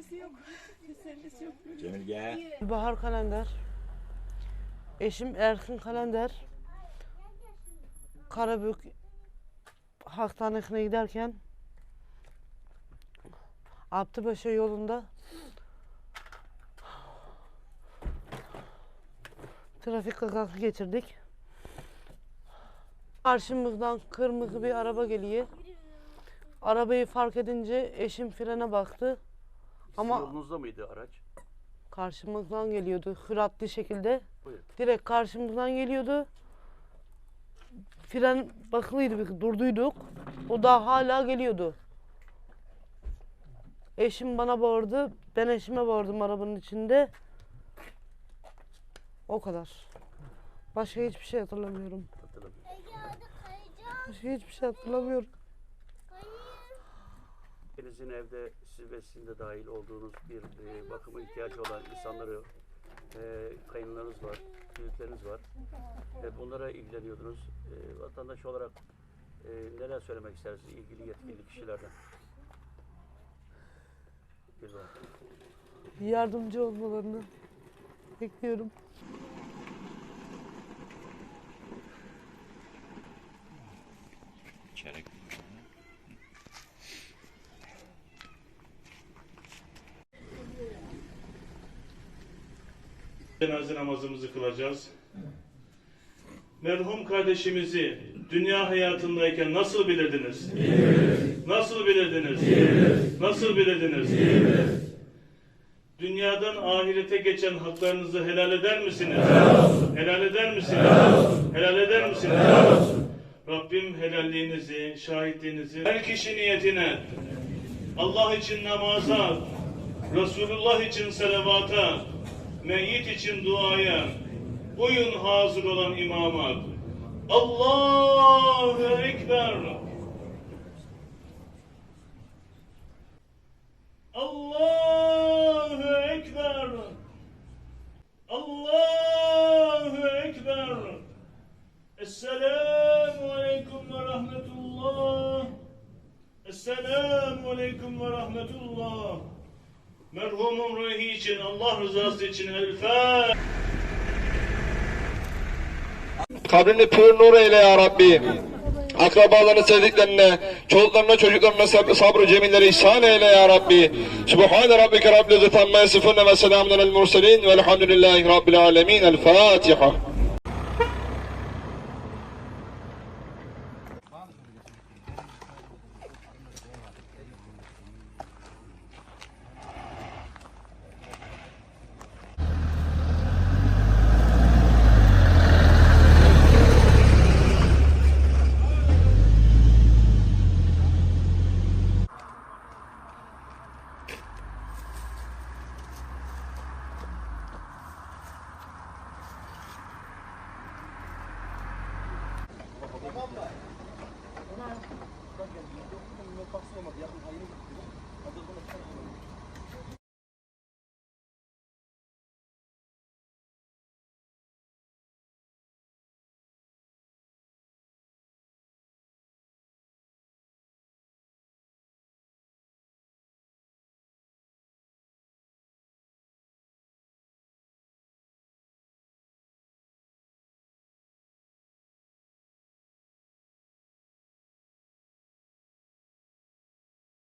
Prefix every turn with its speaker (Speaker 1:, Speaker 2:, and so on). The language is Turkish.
Speaker 1: Tesellisi yok. Tesellisi yok.
Speaker 2: Cemil gel.
Speaker 3: Bahar Kalender. Eşim Erkin Kalender. Karabük hastanesine giderken Abdübaşı yolunda trafik kazası geçirdik. Karşımızdan kırmızı bir araba geliyor. Arabayı fark edince eşim frene baktı.
Speaker 4: Ama yolunuzda mıydı araç?
Speaker 3: karşımızdan geliyordu hıratlı şekilde.
Speaker 4: Buyurun.
Speaker 3: Direkt karşımızdan geliyordu. Fren bakılıydı, bir- durduyduk. O da hala geliyordu. Eşim bana bağırdı. Ben eşime bağırdım arabanın içinde. O kadar. Başka hiçbir şey hatırlamıyorum.
Speaker 4: Hatırlamıyorum.
Speaker 3: Başka hiçbir şey hatırlamıyorum.
Speaker 4: Denizin evde siz ve sizin de dahil olduğunuz bir e, bakıma ihtiyacı olan insanları e, kayınlarınız var, büyükleriniz var. Hep onlara ilgileniyordunuz. E, vatandaş olarak e, neler söylemek istersiniz ilgili yetkili kişilerden? Daha.
Speaker 3: Yardımcı olmalarını bekliyorum.
Speaker 5: Cenaze namazımızı kılacağız. Merhum kardeşimizi dünya hayatındayken nasıl bilirdiniz? Nasıl bilirdiniz? Nasıl bilirdiniz? Dünyadan ahirete geçen haklarınızı helal eder misiniz? Helal eder misiniz? Helal eder misiniz? Rabbim helalliğinizi, şahitliğinizi her kişi niyetine Allah için namaza, Resulullah için salavata, meyyit için duaya, uyun hazır olan imama. Allahu Ekber. Allahu Ekber. Allahu Ekber. Esselamu Aleyküm ve Rahmetullah. Esselamu Aleyküm ve Rahmetullah. Merhumun ruhu için, Allah rızası için El Fatiha.
Speaker 6: Kabrini pür nur eyle ya Rabbi. Akrabalarını, sevdiklerine, çocuklarına, çocuklarına sab- sabrı cemilleri ihsan eyle ya Rabbi. Subhane rabbike rabbil izzati amma yasifun ve selamun alel murselin velhamdülillahi rabbil alemin. El Fatiha.
Speaker 7: Yakından geldiler. Yok dedim, yok baksın olmadı. Yakın ayını.